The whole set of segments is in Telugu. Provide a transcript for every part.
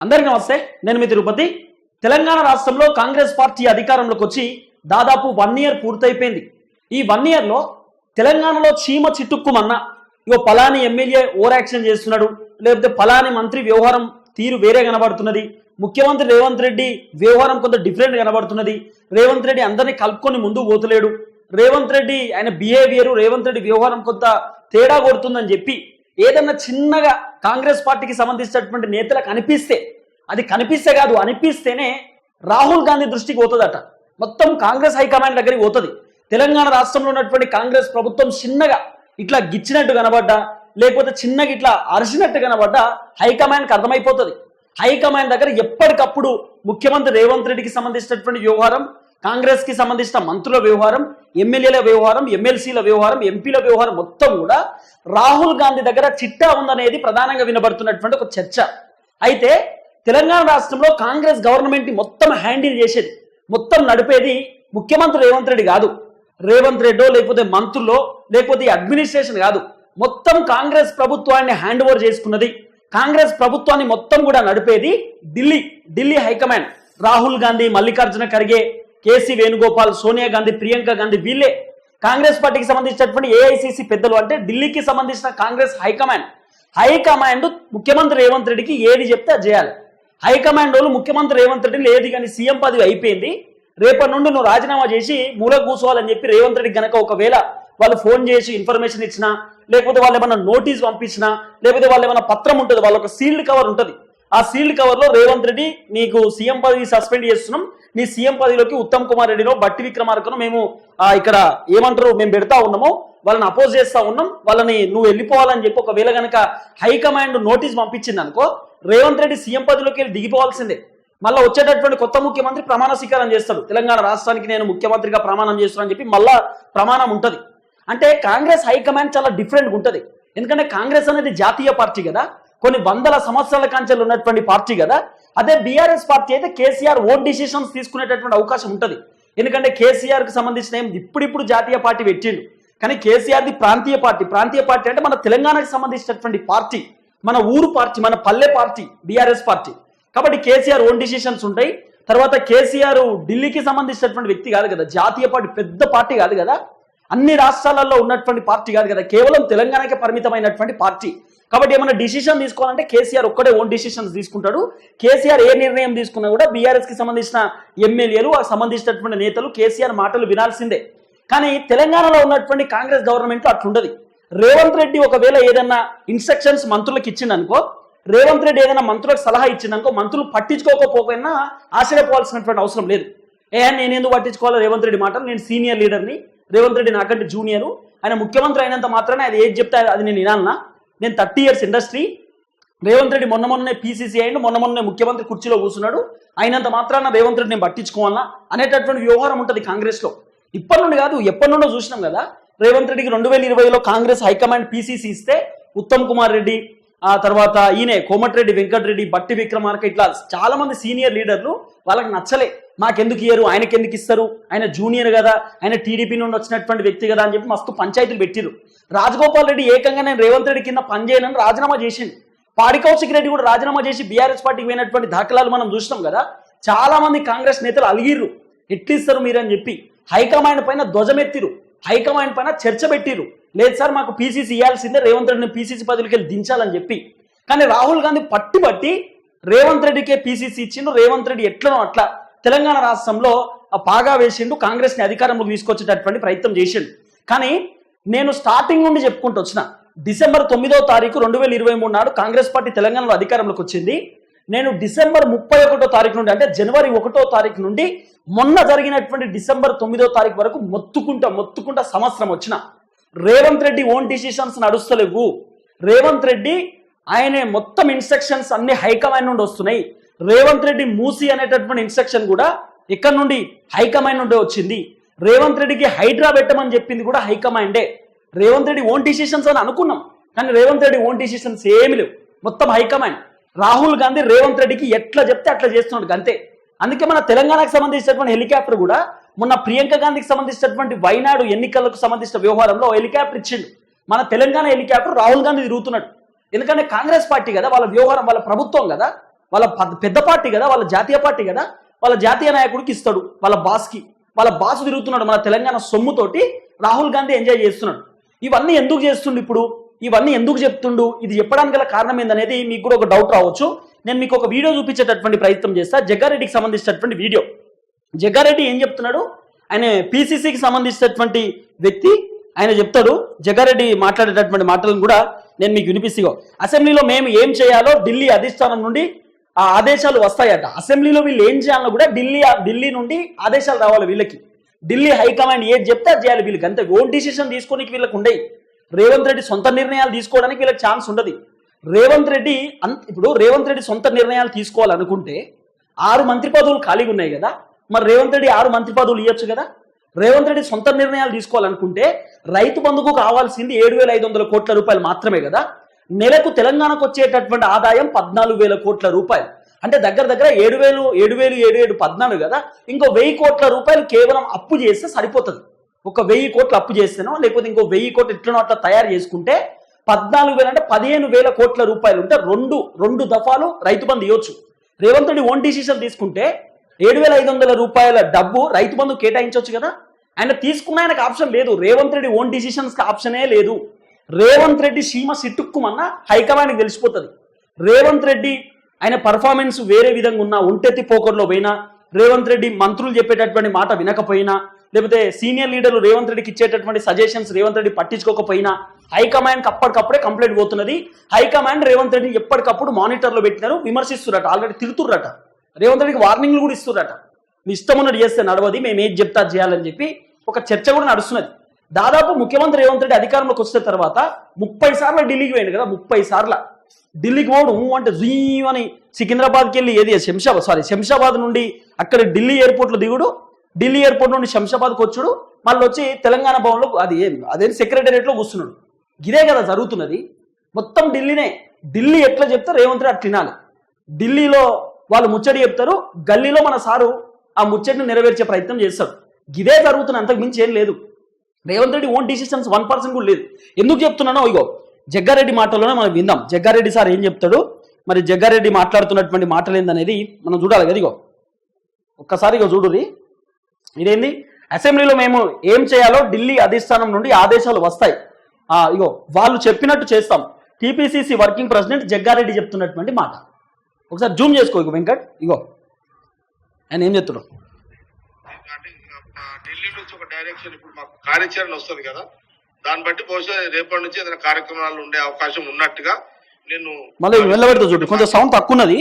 అందరికీ నమస్తే నేను మీ తిరుపతి. తెలంగాణ రాష్ట్రంలో కాంగ్రెస్ పార్టీ అధికారంలోకి వచ్చి దాదాపు వన్ ఇయర్ పూర్తయిపోయింది. ఈ వన్ ఇయర్లో తెలంగాణలో చీమ చిట్టుక్కుమన్న ఇగో పలాని ఎమ్మెల్యే ఓవర్ యాక్షన్ చేస్తున్నాడు లేకపోతే పలాని మంత్రి వ్యవహారం తీరు వేరే కనబడుతున్నది ముఖ్యమంత్రి రేవంత్ రెడ్డి వ్యవహారం కొంత డిఫరెంట్ కనబడుతున్నది రేవంత్ రెడ్డి అందరినీ కలుపుకొని ముందు పోతలేడు రేవంత్ రెడ్డి ఆయన బిహేవియర్ రేవంత్ రెడ్డి వ్యవహారం కొంత తేడా కొడుతుందని చెప్పి ఏదన్నా చిన్నగా కాంగ్రెస్ పార్టీకి సంబంధించినటువంటి నేతలకు అనిపిస్తే అది కనిపిస్తే కాదు అనిపిస్తేనే రాహుల్ గాంధీ దృష్టికి పోతుందట. మొత్తం కాంగ్రెస్ హైకమాండ్ దగ్గరికి పోతుంది. తెలంగాణ రాష్ట్రంలో ఉన్నటువంటి కాంగ్రెస్ ప్రభుత్వం చిన్నగా ఇట్లా గిచ్చినట్టు కనబడ్డా లేకపోతే చిన్నగా ఇట్లా అరిచినట్టు కనబడ్డా హైకమాండ్కి అర్థమైపోతుంది. హైకమాండ్ దగ్గర ఎప్పటికప్పుడు ముఖ్యమంత్రి రేవంత్ రెడ్డికి సంబంధించినటువంటి వ్యవహారం కాంగ్రెస్కి సంబంధించిన మంత్రుల వ్యవహారం ఎమ్మెల్యేల వ్యవహారం ఎమ్మెల్సీల వ్యవహారం ఎంపీల వ్యవహారం మొత్తం కూడా రాహుల్ గాంధీ దగ్గర చిట్టా ఉందనేది ప్రధానంగా వినబడుతున్నటువంటి ఒక చర్చ. అయితే తెలంగాణ రాష్ట్రంలో కాంగ్రెస్ గవర్నమెంట్ని మొత్తం హ్యాండిల్ చేసేది మొత్తం నడిపేది ముఖ్యమంత్రి రేవంత్ రెడ్డి కాదు. రేవంత్ రెడ్డో లేకపోతే మంత్రులో లేకపోతే అడ్మినిస్ట్రేషన్ కాదు. మొత్తం కాంగ్రెస్ ప్రభుత్వాన్ని హ్యాండ్ ఓవర్ చేసుకున్నది కాంగ్రెస్ ప్రభుత్వాన్ని మొత్తం కూడా నడిపేది Delhi Delhi high command Rahul Gandhi Mallikarjuna Kharge KC Venugopal Sonia Gandhi Priyanka Gandhi వీళ్ళే. కాంగ్రెస్ పార్టీకి సంబంధించినటువంటి ఏఐసిసి పెద్దలు అంటే ఢిల్లీకి సంబంధించిన కాంగ్రెస్ హైకమాండ్. హైకమాండ్ ముఖ్యమంత్రి రేవంత్ రెడ్డికి ఏది చెప్తే అది చేయాలి. హైకమాండ్ వాళ్ళు ముఖ్యమంత్రి రేవంత్ రెడ్డి లేదు కానీ సీఎం పదవి అయిపోయింది. రేపటి నుండి నువ్వు రాజీనామా చేసి మూల కూర్చోవాలని చెప్పి రేవంత్ రెడ్డి గనక ఒకవేళ వాళ్ళు ఫోన్ చేసి ఇన్ఫర్మేషన్ ఇచ్చినా లేకపోతే వాళ్ళు ఏమైనా నోటీస్ పంపించినా లేకపోతే వాళ్ళు ఏమైనా పత్రం ఉంటుంది వాళ్ళ ఒక సీల్డ్ కవర్ ఉంటుంది. ఆ సీల్డ్ కవర్లో రేవంత్ రెడ్డి నీకు సీఎం పదవి సస్పెండ్ చేస్తున్నాం. నీ సీఎం పదవిలోకి ఉత్తమ్ కుమార్ రెడ్డిలో బట్టి విక్రమార్కను మేము ఇక్కడ ఏమంటారు మేము పెడతా ఉన్నాము వాళ్ళని అపోజ్ చేస్తా ఉన్నాం. వాళ్ళని నువ్వు వెళ్ళిపోవాలని చెప్పి ఒకవేళ కనుక హైకమాండ్ నోటీస్ పంపించింది అనుకో రేవంత్ రెడ్డి సీఎం పదవిలోకి వెళ్ళి దిగిపోవాల్సిందే. మళ్ళీ వచ్చేటటువంటి కొత్త ముఖ్యమంత్రి ప్రమాణ స్వీకారం చేస్తాడు. తెలంగాణ రాష్ట్రానికి నేను ముఖ్యమంత్రిగా ప్రమాణం చేస్తున్నాను చెప్పి మళ్ళా ప్రమాణం ఉంటుంది. అంటే కాంగ్రెస్ హైకమాండ్ చాలా డిఫరెంట్గా ఉంటుంది. ఎందుకంటే కాంగ్రెస్ అనేది జాతీయ పార్టీ కదా. కొన్ని వందల సంవత్సరాల కాంచెలు ఉన్నటువంటి పార్టీ కదా అదే బీఆర్ఎస్ పార్టీ అయితే కేసీఆర్ ఓన్ డిసిషన్స్ తీసుకునేటటువంటి అవకాశం ఉంటుంది. ఎందుకంటే కేసీఆర్కు సంబంధించిన ఏం ఇప్పుడిప్పుడు జాతీయ పార్టీ పెట్టిండు. కానీ కేసీఆర్ ది ప్రాంతీయ పార్టీ. ప్రాంతీయ పార్టీ అంటే మన తెలంగాణకు సంబంధించినటువంటి పార్టీ మన ఊరు పార్టీ మన పల్లె పార్టీ బీఆర్ఎస్ పార్టీ. కాబట్టి కేసీఆర్ ఓన్ డిసిషన్స్ ఉంటాయి. తర్వాత కేసీఆర్ ఢిల్లీకి సంబంధించినటువంటి వ్యక్తి కాదు కదా జాతీయ పార్టీ పెద్ద పార్టీ కాదు కదా అన్ని రాష్ట్రాలలో ఉన్నటువంటి పార్టీ కాదు కదా కేవలం తెలంగాణకే పరిమితమైనటువంటి పార్టీ. కాబట్టి ఏమైనా డిసిషన్ తీసుకోవాలంటే కేసీఆర్ ఒక్కడే ఓన్ డిసిషన్స్ తీసుకుంటాడు. కేసీఆర్ ఏ నిర్ణయం తీసుకున్నా కూడా బీఆర్ఎస్కి సంబంధించిన ఎమ్మెల్యేలు ఆ సంబంధించినటువంటి నేతలు కేసీఆర్ మాటలు వినాల్సిందే. కానీ తెలంగాణలో ఉన్నటువంటి కాంగ్రెస్ గవర్నమెంట్ అట్లుండదు. రేవంత్ రెడ్డి ఒకవేళ ఏదైనా ఇన్స్ట్రక్షన్స్ మంత్రులకు ఇచ్చిందనుకో రేవంత్ రెడ్డి ఏదైనా మంత్రులకు సలహా ఇచ్చిందనుకో మంత్రులు పట్టించుకోకపోయినా ఆశ్చర్యపోవాల్సినటువంటి అవసరం లేదు. ఏ నేను ఎందుకు పట్టించుకోవాలి రేవంత్ రెడ్డి మాటలు? నేను సీనియర్ లీడర్ని రేవంత్ రెడ్డి నాకంటే జూనియరు ఆయన ముఖ్యమంత్రి అయినంత మాత్రమే అది ఏది చెప్తే అది నేను వినాలనా? నేను thirty years industry. Revanth Reddy మొన్న మొన్నే పీసీసీ అయిండు మొన్న మొన్నే ముఖ్యమంత్రి కుర్చీలో కూర్చున్నాడు. అయినంత మాత్రాన రేవంత్ రెడ్డి నేను పట్టించుకోవాలా? అనేటటువంటి వ్యవహారం ఉంటుంది కాంగ్రెస్లో. ఇప్పటి నుండి కాదు ఎప్పటి నుండో చూసినాం కదా రేవంత్ రెడ్డికి రెండు వేల ఇరవైలో కాంగ్రెస్ హైకమాండ్ పీసీసీ ఇస్తే ఉత్తమ్ కుమార్ రెడ్డి ఆ తర్వాత ఈయనే కోమటిరెడ్డి వెంకటరెడ్డి బట్టి విక్రమార్క ఇట్లా చాలా మంది సీనియర్ లీడర్లు వాళ్ళకి నచ్చలే. మాకెందుకు ఇయ్యరు? ఆయనకి ఎందుకు ఇస్తారు? ఆయన జూనియర్ కదా. ఆయన టీడీపీ నుండి వచ్చినటువంటి వ్యక్తి కదా అని చెప్పి మస్తు పంచాయతీలు పెట్టిరు రాజగోపాల్ రెడ్డి ఏకంగా నేను రేవంత్ రెడ్డి కింద పనిచేయనని రాజీనామా చేసింది పాడి కౌశిక్ రెడ్డి కూడా రాజీనామా చేసి బీఆర్ఎస్ పార్టీకి పోయినటువంటి దాఖలాలు మనం చూసినాం కదా. చాలా మంది కాంగ్రెస్ నేతలు అలిగిర్రు. ఎట్లిస్తారు మీరని చెప్పి. హైకమాండ్ పైన ధ్వజమెత్తిరు హైకమాండ్ పైన చర్చ పెట్టిరు లేదు సార్ మాకు పీసీసీ ఇవ్వాల్సిందే రేవంత్ రెడ్డిని పీసీసీ పదవికి వెళ్ళి దించాలని చెప్పి. కానీ రాహుల్ గాంధీ పట్టుబట్టి రేవంత్ రెడ్డికే పీసీసీ ఇచ్చిండు రేవంత్ రెడ్డి ఎట్లనో అట్లా తెలంగాణ రాష్ట్రంలో ఆ పాగా వేసిండు కాంగ్రెస్ని అధికారంలోకి తీసుకొచ్చేటటువంటి ప్రయత్నం చేసిండు. కానీ నేను స్టార్టింగ్ నుండి చెప్పుకుంటూ వచ్చిన డిసెంబర్ తొమ్మిదో తారీఖు రెండు వేల ఇరవై మూడు నాడు కాంగ్రెస్ పార్టీ తెలంగాణలో అధికారంలోకి వచ్చింది. నేను డిసెంబర్ ముప్పై ఒకటో తారీఖు నుండి అంటే జనవరి ఒకటో తారీఖు నుండి మొన్న జరిగినటువంటి డిసెంబర్ తొమ్మిదో తారీఖు వరకు మొత్తుకుంటా మొత్తుకుంటా సంవత్సరం వచ్చిన. రేవంత్ రెడ్డి ఓన్ డిసిషన్స్ నడుస్తలేవు. రేవంత్ రెడ్డి ఆయనే మొత్తం ఇన్స్ట్రక్షన్స్ అన్ని హైకమాండ్ నుండి వస్తున్నాయి. రేవంత్ రెడ్డి మూసి అనేటటువంటి ఇన్స్ట్రక్షన్ కూడా ఇక్కడ నుండి? హైకమాండ్ నుండి వచ్చింది. రేవంత్ రెడ్డికి హైడ్రా పెట్టమని చెప్పింది కూడా హైకమాండే. రేవంత్ రెడ్డి ఓన్ డిసిషన్స్ అని అనుకున్నాం. కానీ రేవంత్ రెడ్డి ఓన్ డిసిషన్స్ ఏమి లేవు. మొత్తం హైకమాండ్. రాహుల్ గాంధీ రేవంత్ రెడ్డికి ఎట్లా చెప్తే అట్లా చేస్తున్నాడు అంతే అందుకే మన తెలంగాణకు సంబంధించినటువంటి హెలికాప్టర్ కూడా మొన్న ప్రియాంక గాంధీకి సంబంధించినటువంటి వైనాడు ఎన్నికలకు సంబంధించిన వ్యవహారంలో హెలికాప్టర్ ఇచ్చిండు. మన తెలంగాణ హెలికాప్టర్ రాహుల్ గాంధీ తిరుగుతున్నాడు. ఎందుకంటే కాంగ్రెస్ పార్టీ కదా వాళ్ళ వ్యవహారం వాళ్ళ ప్రభుత్వం కదా. వాళ్ళ పెద్ద పార్టీ కదా వాళ్ళ జాతీయ పార్టీ కదా వాళ్ళ జాతీయ నాయకుడికి ఇస్తాడు వాళ్ళ బాస్కి. వాళ్ళ బాస్ తిరుగుతున్నాడు మన తెలంగాణ సొమ్ముతోటి రాహుల్ గాంధీ ఎంజాయ్ చేస్తున్నాడు. ఇవన్నీ ఎందుకు చేస్తుండు ఇప్పుడు? ఇవన్నీ ఎందుకు చెప్తుండు? ఇది చెప్పడానికి గల కారణం ఏందనేది మీకు కూడా ఒక డౌట్ రావచ్చు. నేను మీకు ఒక వీడియో చూపించేటటువంటి ప్రయత్నం చేస్తా. జగ్గారెడ్డికి సంబంధించినటువంటి వీడియో జగ్గారెడ్డి ఏం చెప్తున్నాడు? ఆయన పిసిసికి సంబంధించినటువంటి వ్యక్తి. ఆయన చెప్తాడు జగ్గారెడ్డి మాట్లాడేటటువంటి మాటలను కూడా నేను మీకు వినిపిస్తాగో అసెంబ్లీలో మేము ఏం చేయాలో ఢిల్లీ అధిష్టానం నుండి ఆ ఆదేశాలు వస్తాయట. అసెంబ్లీలో వీళ్ళు ఏం చేయాలన్నా కూడా ఢిల్లీ ఢిల్లీ నుండి ఆదేశాలు రావాలి వీళ్ళకి. ఢిల్లీ హైకమాండ్ ఏది చెప్తే అది చేయాలి వీళ్ళకి. అంతే. ఓన్ డిసిషన్ తీసుకోనికి వీళ్ళకి ఉండయి. రేవంత్ రెడ్డి సొంత నిర్ణయాలు తీసుకోవడానికి వీళ్ళకి ఛాన్స్ ఉండదు. రేవంత్ రెడ్డి అంత ఇప్పుడు రేవంత్ రెడ్డి సొంత నిర్ణయాలు తీసుకోవాలనుకుంటే ఆరు మంత్రి పదవులు ఖాళీగా ఉన్నాయి కదా. మరి రేవంత్ రెడ్డి ఆరు మంత్రి పదవులు ఇవ్వచ్చు కదా. రేవంత్ రెడ్డి సొంత నిర్ణయాలు తీసుకోవాలనుకుంటే రైతు బంధుకు కావాల్సింది ఏడు వేల ఐదు వందల కోట్ల రూపాయలు మాత్రమే కదా. నెలకు తెలంగాణకు వచ్చేటటువంటి ఆదాయం పద్నాలుగు వేల కోట్ల రూపాయలు. అంటే దగ్గర దగ్గర ఏడు వేలు ఏడు వేలు ఏడు ఏడు పద్నాలుగు కదా? ఇంకో వెయ్యి కోట్ల రూపాయలు కేవలం అప్పు చేస్తే సరిపోతుంది. ఒక వెయ్యి కోట్లు అప్పు చేస్తేనో లేకపోతే ఇంకో వెయ్యి కోట్లు ఇట్లనో అట్లా తయారు చేసుకుంటే పద్నాలుగు వేలు అంటే పదిహేను వేల కోట్ల రూపాయలు ఉంటే రెండు రెండు దఫాలు రైతు బంధు ఇవ్వచ్చు. రేవంత్ రెడ్డి ఓన్ డిసిషన్ తీసుకుంటే ఏడు వేల ఐదు వందల రూపాయల డబ్బు రైతు బంధు కేటాయించవచ్చు కదా? ఆయన తీసుకున్న ఆయనకు ఆప్షన్ లేదు. రేవంత్ రెడ్డి ఓన్ డిసిషన్స్ ఆప్షనే లేదు. రేవంత్ రెడ్డి సీమ సిట్టుక్కుమన్నా హైకమాండ్కి తెలిసిపోతుంది రేవంత్ రెడ్డి ఆయన పర్ఫార్మెన్స్ వేరే విధంగా ఉన్నా ఒంటెత్తి పోకర్లో పోయినా రేవంత్ రెడ్డి మంత్రులు చెప్పేటటువంటి మాట వినకపోయినా లేకపోతే సీనియర్ లీడర్లు రేవంత్ రెడ్డికి ఇచ్చేటటువంటి సజెషన్స్ రేవంత్ రెడ్డి పట్టించుకోకపోయినా హైకమాండ్కి అప్పటికప్పుడే కంప్లైంట్ పోతున్నది. హైకమాండ్ రేవంత్ రెడ్డిని ఎప్పటికప్పుడు మానిటర్లో పెట్టినారు విమర్శిస్తురట ఆల్రెడీ తిరుతుర్రట రేవంత్ రెడ్డికి వార్నింగ్లు కూడా ఇస్తుర్రట. మీ ఇష్టం ఉన్నట్టు చేస్తే నడవది మేము ఏది చెప్తా చేయాలని చెప్పి ఒక చర్చ కూడా నడుస్తున్నది. దాదాపు ముఖ్యమంత్రి రేవంత్ రెడ్డి అధికారంలోకి వచ్చిన తర్వాత ముప్పై సార్లు ఢిల్లీకి పోయింది కదా ముప్పై సార్లు. ఢిల్లీకి పోవడం అంటే జీ అని సికింద్రాబాద్కి వెళ్ళి ఏది శంషాబాద్ సారీ శంషాబాద్ నుండి అక్కడ ఢిల్లీ ఎయిర్పోర్ట్లో దిగుడు ఢిల్లీ ఎయిర్పోర్ట్ నుండి శంషాబాద్కి వచ్చుడు మళ్ళీ వచ్చి తెలంగాణ భవన్లో అది ఏం అదే సెక్రటేరియట్లో కూర్చున్నాడు. ఇదే కదా జరుగుతున్నది. మొత్తం ఢిల్లీనే. ఢిల్లీ ఎట్లా చెప్తే రేవంత్ రెడ్డి అట్లా వినాలి. ఢిల్లీలో వాళ్ళు ముచ్చడి చెప్తారు గల్లీలో మన సారు ఆ ముచ్చటిని నెరవేర్చే ప్రయత్నం చేస్తారు ఇదే జరుగుతున్న అంతకు మించి ఏం లేదు. Revanth Reddy own decisions one percent కూడా లేదు. ఎందుకు చెప్తున్నానో ఇగో జగ్గారెడ్డి మాటల్లోనే మనం విందాం. జగ్గారెడ్డి సార్ ఏం చెప్తాడు? మరి జగ్గారెడ్డి మాట్లాడుతున్నటువంటి మాటలు ఏందనేది మనం చూడాలి కదా ఇగో. ఒక్కసారి ఇగో చూడురి ఇదేంది? అసెంబ్లీలో మేము ఏం చేయాలో ఢిల్లీ అధిష్టానం నుండి ఆదేశాలు వస్తాయి. ఇగో వాళ్ళు చెప్పినట్టు చేస్తాం. టీపీసీసీ వర్కింగ్ ప్రెసిడెంట్ జగ్గారెడ్డి చెప్తున్నటువంటి మాట. ఒకసారి జూమ్ చేసుకో ఇగో వెంకట్. ఇగో ఆయన ఏం చెప్తున్నాడు ఢిల్లీ నుంచి ఒక డైరెక్షన్ ఇప్పుడు మాకు కార్యాచరణ వస్తుంది కదా. దాన్ని బట్టి బహుశా రేపటి నుంచి ఏదైనా కార్యక్రమాలు ఉండే అవకాశం ఉన్నట్టుగా నేను మళ్ళీ వెళ్ళబెడతా చూడు. కొంచెం సౌండ్ తక్కువ ఉన్నది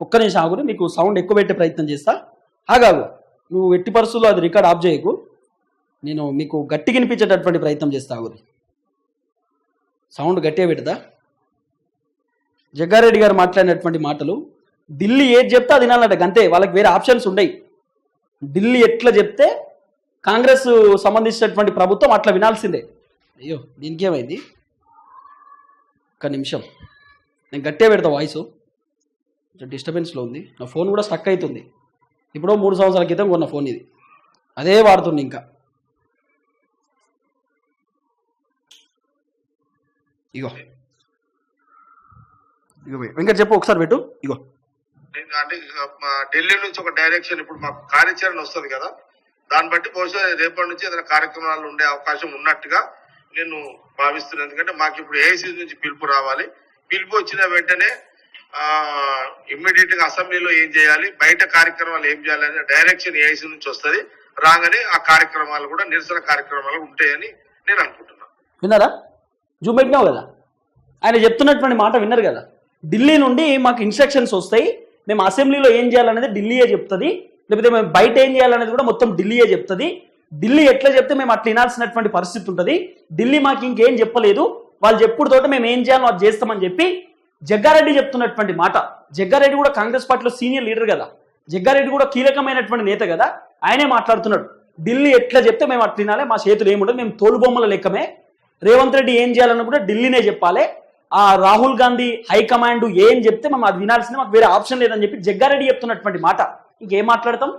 ఒక్క నిమిషం ఆగురు మీకు సౌండ్ ఎక్కువ పెట్టే ప్రయత్నం చేస్తా. ఆగాగు. నువ్వు ఎట్టి పరిస్థితుల్లో అది రికార్డ్ ఆఫ్ చేయకు. నేను మీకు గట్టి వినిపించేటటువంటి ప్రయత్నం చేస్తా ఆగురి సౌండ్ గట్టిగా పెడదా జగ్గారెడ్డి గారు మాట్లాడినటువంటి మాటలు ఢిల్లీ ఏది చెప్తే అది వినాలట అంతే వాళ్ళకి వేరే ఆప్షన్స్ ఉండయి. ఢిల్లీ ఎట్లా చెప్తే కాంగ్రెస్ సంబంధించినటువంటి ప్రభుత్వం అట్లా వినాల్సిందే. అయ్యో దీనికి ఏమైంది? ఒక్క నిమిషం. నేను గట్టిగా పెడతా వాయిస్. కొంచెం డిస్టర్బెన్స్లో ఉంది. నా ఫోన్ కూడా స్టక్ అవుతుంది. ఇప్పుడో మూడు సంవత్సరాల క్రితం కొన్న ఫోన్ ఇది. అదే వాడుతుంది ఇంకా. ఇగో. ఇగో వెంకట్ చెప్పు ఒకసారి పెట్టు. ఇగో. అంటే ఢిల్లీ నుంచి ఒక డైరెక్షన్ ఇప్పుడు మాకు కార్యాచరణ వస్తుంది కదా. దాన్ని బట్టి బహుశా రేపటి నుంచి ఏదైనా కార్యక్రమాలు ఉండే అవకాశం ఉన్నట్టుగా నేను భావిస్తున్నాను. ఎందుకంటే మాకు ఇప్పుడు ఏఐసీ నుంచి పిలుపు రావాలి? పిలుపు వచ్చిన వెంటనే ఇమ్మీడియట్గా అసెంబ్లీలో ఏం చేయాలి? బయట కార్యక్రమాలు ఏం చేయాలి అనే డైరెక్షన్ ఏఐసీ నుంచి వస్తుంది? రాగానే ఆ కార్యక్రమాలు కూడా నిరసన కార్యక్రమాలు ఉంటాయని నేను అనుకుంటున్నాను. విన్నారా? జూమ్ పెట్టినావు కదా ఆయన చెప్తున్నటువంటి మాట విన్నారు కదా. ఢిల్లీ నుండి మాకు ఇన్స్ట్రక్షన్స్ వస్తాయి. మేము అసెంబ్లీలో ఏం చేయాలనేది ఢిల్లీయే చెప్తుంది. లేకపోతే మేము బయట ఏం చేయాలనేది కూడా మొత్తం ఢిల్లీయే చెప్తుంది. ఢిల్లీ ఎట్లా చెప్తే మేము అట్లా వినాల్సినటువంటి పరిస్థితి ఉంటుంది. ఢిల్లీ మాకు ఇంకేం చెప్పలేదు. వాళ్ళు చెప్పుడుతోటి మేము ఏం చేయాలో అది చేస్తామని చెప్పి జగ్గారెడ్డి చెప్తున్నటువంటి మాట. జగ్గారెడ్డి కూడా కాంగ్రెస్ పార్టీలో సీనియర్ లీడర్ కదా. జగ్గారెడ్డి కూడా కీలకమైనటువంటి నేత కదా. ఆయనే మాట్లాడుతున్నాడు. ఢిల్లీ ఎట్లా చెప్తే మేము అట్లా వినాలి మా చేతులు ఏముండదు మేము తోలుబొమ్మల లెక్కమే. రేవంత్ రెడ్డి ఏం చేయాలన్నా కూడా ఢిల్లీనే చెప్పాలి. ఆ రాహుల్ గాంధీ హైకమాండ్ ఏం చెప్తే మేము అది వినాల్సిందే మాకు వేరే ఆప్షన్ లేదని చెప్పి జగ్గారెడ్డి చెప్తున్నటువంటి మాట. ఇంకేం మాట్లాడతాం?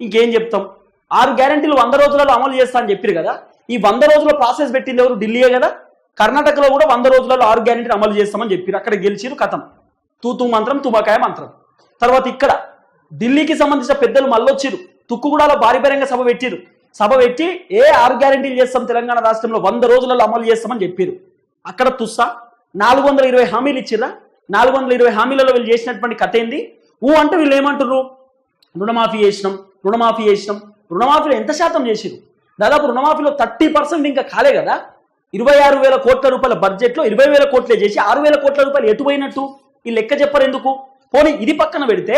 ఇంకేం చెప్తాం? ఆరు గ్యారంటీలు వంద రోజులలో అమలు చేస్తా అని చెప్పారు కదా? ఈ వంద రోజుల ప్రాసెస్ పెట్టింది ఎవరు? ఢిల్లీయే కదా? కర్ణాటకలో కూడా వంద రోజులలో ఆరు గ్యారంటీలు అమలు చేస్తామని చెప్పారు అక్కడ గెలిచిరు కథం. తూతూ మంత్రం తుమ్మకాయ మంత్రం. తర్వాత ఇక్కడ ఢిల్లీకి సంబంధించిన పెద్దలు మళ్ళొచ్చిరు తుక్కుగూడలో భారీ బహిరంగ సభ పెట్టిరు సభ పెట్టి ఏ ఆరు గ్యారెంటీలు చేస్తాం తెలంగాణ రాష్ట్రంలో వంద రోజులలో అమలు చేస్తామని చెప్పారు అక్కడ తుస్సా నాలుగు వందల ఇరవై హామీలు ఇచ్చిరా నాలుగు వందల ఇరవై హామీలలో వీళ్ళు చేసినటువంటి కథ ఏంది? ఊ అంటే వీళ్ళు ఏమంటారు రుణమాఫీ చేసినాం రుణమాఫీ చేసినాం. రుణమాఫీలో ఎంత శాతం చేసిరు దాదాపు రుణమాఫీలో థర్టీ పర్సెంట్ ఇంకా కాలే కదా? ఇరవై ఆరు వేల కోట్ల రూపాయల బడ్జెట్లో ఇరవై వేల కోట్లే చేసి ఆరు వేల కోట్ల రూపాయలు ఎటుపోయినట్టు? ఈ లెక్క చెప్పరు ఎందుకు? పోనీ ఇది పక్కన పెడితే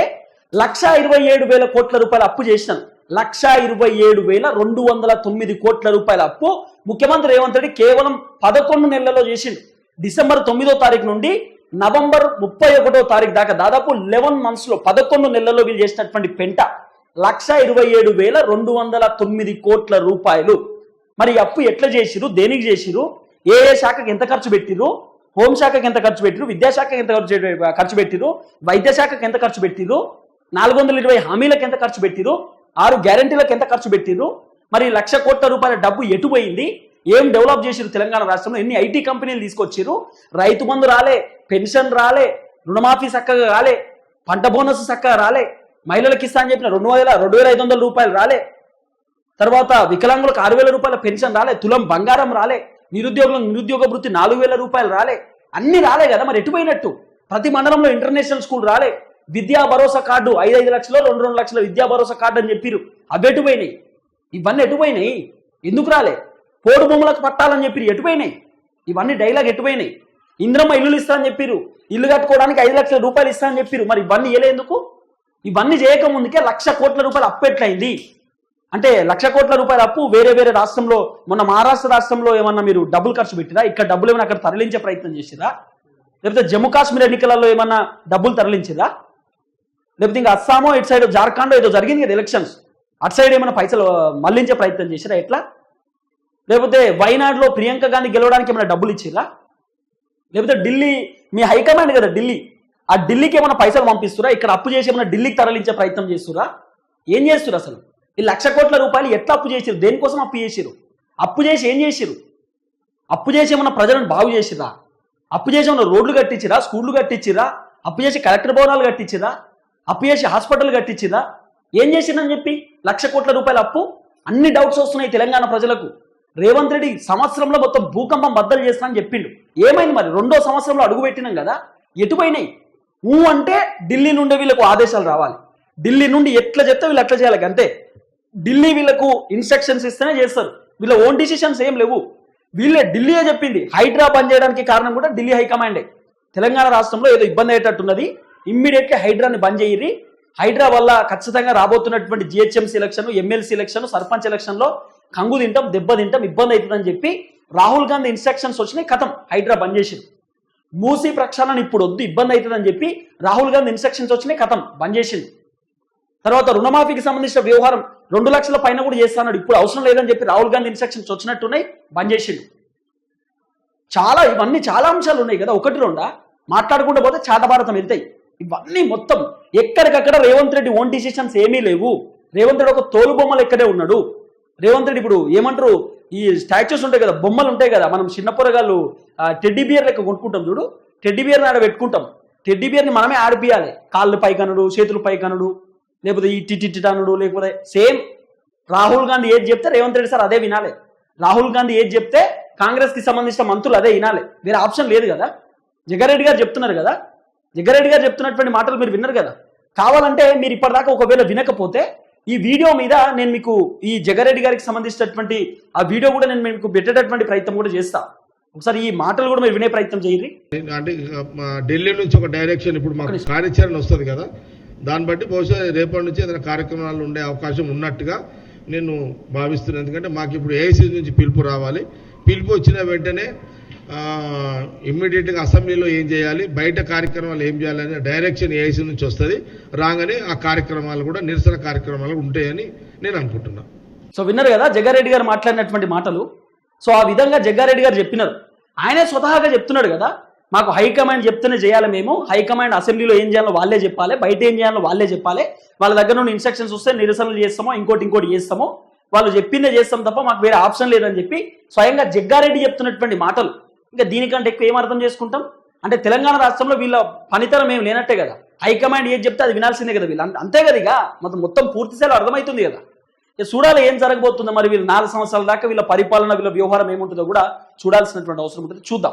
లక్ష ఇరవై ఏడు వేల కోట్ల రూపాయలు అప్పు చేసినాను లక్ష ఇరవై ఏడు వేల రెండు వందల తొమ్మిది కోట్ల రూపాయల అప్పు ముఖ్యమంత్రి రేవంత్ రెడ్డి కేవలం పదకొండు నెలల్లో చేసిండు. డిసెంబర్ తొమ్మిదో తారీఖు నుండి నవంబర్ ముప్పై ఒకటో తారీఖు దాకా దాదాపు లెవెన్ మంత్స్లో పదకొండు నెలల్లో వీళ్ళు చేసినటువంటి పెంట లక్ష ఇరవై ఏడు వేల రెండు వందల తొమ్మిది కోట్ల రూపాయలు. మరి అప్పు ఎట్లా చేసిరు దేనికి చేసిరు ఏ ఏ శాఖకి ఎంత ఖర్చు పెట్టిరు హోంశాఖకి ఎంత ఖర్చు పెట్టిరు విద్యాశాఖకి ఎంత ఖర్చు పెట్టి- ఖర్చు పెట్టిరు వైద్యశాఖకి ఎంత ఖర్చు పెట్టిరు నాలుగు వందల ఇరవై హామీలకు ఎంత ఖర్చు పెట్టిరు ఆరు గ్యారంటీలకు ఎంత ఖర్చు పెట్టిరు మరి లక్ష కోట్ల రూపాయల డబ్బు ఎటు పోయింది? ఏం డెవలప్ చేసిరు తెలంగాణ రాష్ట్రంలో? ఎన్ని ఐటీ కంపెనీలు తీసుకొచ్చారు రైతు బంధు రాలే పెన్షన్ రాలే రుణమాఫీ చక్కగా రాలే పంట బోనస్ చక్కగా రాలే మహిళలకు ఇస్తా అని చెప్పిన రెండు వేల రెండు వేల ఐదు వందల రూపాయలు రాలే. తర్వాత వికలాంగులకు ఆరు వేల రూపాయల పెన్షన్ రాలే తులం బంగారం రాలే నిరుద్యోగులకు నిరుద్యోగ వృత్తి నాలుగు వేల రూపాయలు రాలే. అన్ని రాలే కదా మరి ఎటు పోయినట్టు? ప్రతి మండలంలో ఇంటర్నేషనల్ స్కూల్ రాలే. విద్యా భరోసా కార్డు ఐదు ఐదు లక్షలు రెండు రెండు లక్షల విద్యా భరోసా కార్డు అని చెప్పిరు అవి ఎటుపోయినాయి ఇవన్నీ ఎటుపోయినాయి ఎందుకు రాలే? పోడు భూములకు పట్టాలని చెప్పి ఎటుపోయినాయి? ఇవన్నీ డైలాగ్ ఎటుపోయినాయి? ఇంద్రమ్మ ఇల్లులు ఇస్తా అని చెప్పిరు ఇల్లు కట్టుకోవడానికి ఐదు లక్షల రూపాయలు ఇస్తా అని చెప్పిరు మరి ఇవన్నీ ఇవ్వలేందుకు ఇవన్నీ చేయకముందుకే లక్ష కోట్ల రూపాయలు అప్పు ఎట్లయింది? అంటే లక్ష కోట్ల రూపాయల అప్పు వేరే వేరే రాష్ట్రంలో మొన్న మహారాష్ట్ర రాష్ట్రంలో ఏమన్నా మీరు డబ్బులు ఖర్చు పెట్టిరా? ఇక్కడ డబ్బులు ఏమైనా అక్కడ తరలించే ప్రయత్నం చేసిరా లేకపోతే జమ్మూ కాశ్మీర్ ఎన్నికలలో ఏమన్నా డబ్బులు తరలించిరా లేకపోతే ఇంకా అస్సామో ఇటు సైడ్ జార్ఖండ్ ఏదో జరిగింది కదా ఎలక్షన్స్ అటు సైడ్ ఏమైనా పైసలు మళ్ళించే ప్రయత్నం చేసిరా ఎట్లా? లేకపోతే వైనాడులో ప్రియాంక గాంధీ గెలవడానికి ఏమైనా డబ్బులు ఇచ్చిరా లేకపోతే ఢిల్లీ మీ హైకమాండ్ కదా ఢిల్లీ. ఆ ఢిల్లీకి ఏమైనా పైసలు పంపిస్తురా ఇక్కడ అప్పు చేసి ఏమైనా ఢిల్లీకి తరలించే ప్రయత్నం చేస్తురా ఏం చేస్తురు అసలు? ఈ లక్ష కోట్ల రూపాయలు ఎట్లా అప్పు చేసిరు దేనికోసం అప్పు చేసిరు అప్పు చేసి ఏం చేసిరు అప్పు చేసి ఏమన్నా ప్రజలను బాగు చేసిరా అప్పు చేసి ఏమైనా రోడ్లు కట్టించిరా స్కూళ్ళు కట్టించిరా అప్పు చేసి కలెక్టర్ భవనాలు కట్టించిరా అప్పు చేసి హాస్పిటల్ కట్టించిరా ఏం చేసిందని చెప్పి? లక్ష కోట్ల రూపాయల అప్పు? అన్ని డౌట్స్ వస్తున్నాయి తెలంగాణ ప్రజలకు. రేవంత్ రెడ్డి సంవత్సరంలో మొత్తం భూకంపం బద్దలు చేస్తానని చెప్పిండు. ఏమైంది మరి? రెండో సంవత్సరంలో అడుగు పెట్టినాం కదా. ఎటుపోయినాయి? ఊ అంటే ఢిల్లీ నుండి వీళ్ళకు ఆదేశాలు రావాలి. ఢిల్లీ నుండి ఎట్లా చెప్తే వీళ్ళు ఎట్లా చేయాలి అంతే. ఢిల్లీ వీళ్ళకు ఇన్స్ట్రక్షన్స్ ఇస్తేనే చేస్తారు. వీళ్ళ ఓన్ డిసిషన్స్ ఏం లేవు. వీళ్ళే ఢిల్లీయే చెప్పింది. హైడ్రా బంద్ చేయడానికి కారణం కూడా ఢిల్లీ హైకమాండే. తెలంగాణ రాష్ట్రంలో ఏదో ఇబ్బంది అయ్యేటట్టున్నది ఇమ్మీడియట్లీ హైడ్రాని బంద్ చేయరి హైడ్రా వల్ల ఖచ్చితంగా రాబోతున్నటువంటి GHMC election MLC election sarpanch ఎలక్షన్లో కంగు తింటాం దెబ్బ తింటాం ఇబ్బంది అవుతుందని చెప్పి రాహుల్ గాంధీ ఇన్స్ట్రక్షన్స్ వచ్చినాయి కథం. హైడ్రా బంద్ చేసింది మూసీ ప్రక్షాళన ఇప్పుడు వద్దు ఇబ్బంది అవుతుందని చెప్పి రాహుల్ గాంధీ ఇన్స్ట్రక్షన్స్ వచ్చినాయి కథం. బంద్ చేసింది తర్వాత రుణమాఫీకి సంబంధించిన వ్యవహారం రెండు లక్షల పైన కూడా చేస్తాడు ఇప్పుడు అవసరం లేదని చెప్పి రాహుల్ గాంధీ ఇన్స్ట్రక్షన్స్ వచ్చినట్టున్నాయి బంద్ చేసిండు. చాలా ఇవన్నీ చాలా అంశాలు ఉన్నాయి కదా ఒకటి రెండా? మాట్లాడుకుంటూ పోతే చాటభారతం వెళ్తాయి. ఇవన్నీ మొత్తం ఎక్కడికక్కడ రేవంత్ రెడ్డి ఓన్ డిసిషన్స్ ఏమీ లేవు. రేవంత్ రెడ్డి ఒక తోలు బొమ్మలు ఎక్కడే ఉన్నాడు. రేవంత్ రెడ్డి ఇప్పుడు ఏమంటారు? ఈ స్టాచ్యూస్ ఉంటాయి కదా బొమ్మలు ఉంటాయి కదా మనం చిన్న పొరగాళ్ళు టెడ్డీ బియర్ లెక్క కొనుక్కుంటాం చూడు. టెడ్డీ బియర్ ఆడ పెట్టుకుంటాం. టెడ్డీ బియర్ని మనమే ఆడిపియాలి. కాళ్ళు పైకనుడు చేతులు పైకనుడు లేకపోతే ఈ టిటిటిటానుడు లేకపోతే సేమ్ రాహుల్ గాంధీ ఏది చెప్తే రేవంత్ రెడ్డి సార్ అదే వినాలి. రాహుల్ గాంధీ ఏది చెప్తే కాంగ్రెస్కి సంబంధించిన మంత్రులు అదే వినాలి. వేరే ఆప్షన్ లేదు కదా. జగ్గారెడ్డి గారు చెప్తున్నారు కదా. జగ్గారెడ్డి గారు చెప్తున్నటువంటి మాటలు మీరు విన్నారు కదా. కావాలంటే మీరు ఇప్పటిదాకా ఒకవేళ వినకపోతే ఈ వీడియో మీద నేను మీకు ఈ జగ్గారెడ్డి గారికి సంబంధించినటువంటి ఆ వీడియో కూడా నేను మీకు పెట్టేటటువంటి ప్రయత్నం కూడా చేస్తా. ఒకసారి ఈ మాటలు కూడా మీరు వినే ప్రయత్నం చేయండి. అంటే ఢిల్లీ నుంచి ఒక డైరెక్షన్ ఇప్పుడు మాకు కార్యాచరణ వస్తుంది కదా. దాన్ని బట్టి బహుశా రేపటి నుంచి ఏదైనా కార్యక్రమాలు ఉండే అవకాశం ఉన్నట్టుగా నేను భావిస్తున్నాను ఎందుకంటే మాకు ఇప్పుడు ఏఐసీ నుంచి పిలుపు రావాలి. పిలుపు వచ్చిన వెంటనే ఇమ్మీడియట్గా అసెంబ్లీలో ఏం చేయాలి? బయట కార్యక్రమాలు ఏం చేయాలని డైరెక్షన్ ఏఐసీ నుంచి వస్తుంది. రాగానే ఆ కార్యక్రమాలు కూడా నిరసన కార్యక్రమాలు ఉంటాయని నేను అనుకుంటున్నాను సో విన్నారు కదా జగ్గారెడ్డి గారు మాట్లాడినటువంటి మాటలు? సో ఆ విధంగా జగ్గారెడ్డి గారు చెప్పినారు. ఆయనే స్వతహాగా చెప్తున్నాడు కదా. మాకు హైకమాండ్ చెప్తేనే చేయాలి మేము. హైకమాండ్ అసెంబ్లీలో ఏం చేయాలో వాళ్ళే చెప్పాలి. బయట ఏం చేయాలో వాళ్ళే చెప్పాలి. వాళ్ళ దగ్గర నుండి ఇన్స్ట్రక్షన్స్ వస్తే నిరసనలు చేస్తామో ఇంకోటి ఇంకోటి చేస్తామో. వాళ్ళు చెప్పిందే చేస్తాం తప్ప మాకు వేరే ఆప్షన్ లేదని చెప్పి స్వయంగా జగ్గారెడ్డి చెప్తున్నటువంటి మాటలు. ఇంకా దీనికంటే ఎక్కువ ఏం అర్థం చేసుకుంటాం? అంటే తెలంగాణ రాష్ట్రంలో వీళ్ళ పనితనం ఏం లేనట్టే కదా. హైకమాండ్ ఏది చెప్తే అది వినాల్సిందే కదా వీళ్ళు. అంతే కదా ఇక. మొత్తం మొత్తం పూర్తి అర్థమవుతుంది కదా. ఇక చూడాలి ఏం జరగబోతుందో మరి వీళ్ళు నాలుగు సంవత్సరాల దాకా వీళ్ళ పరిపాలన వీళ్ళ వ్యవహారం ఏముంటుందో కూడా చూడాల్సినటువంటి అవసరం ఉంటుంది చూద్దాం.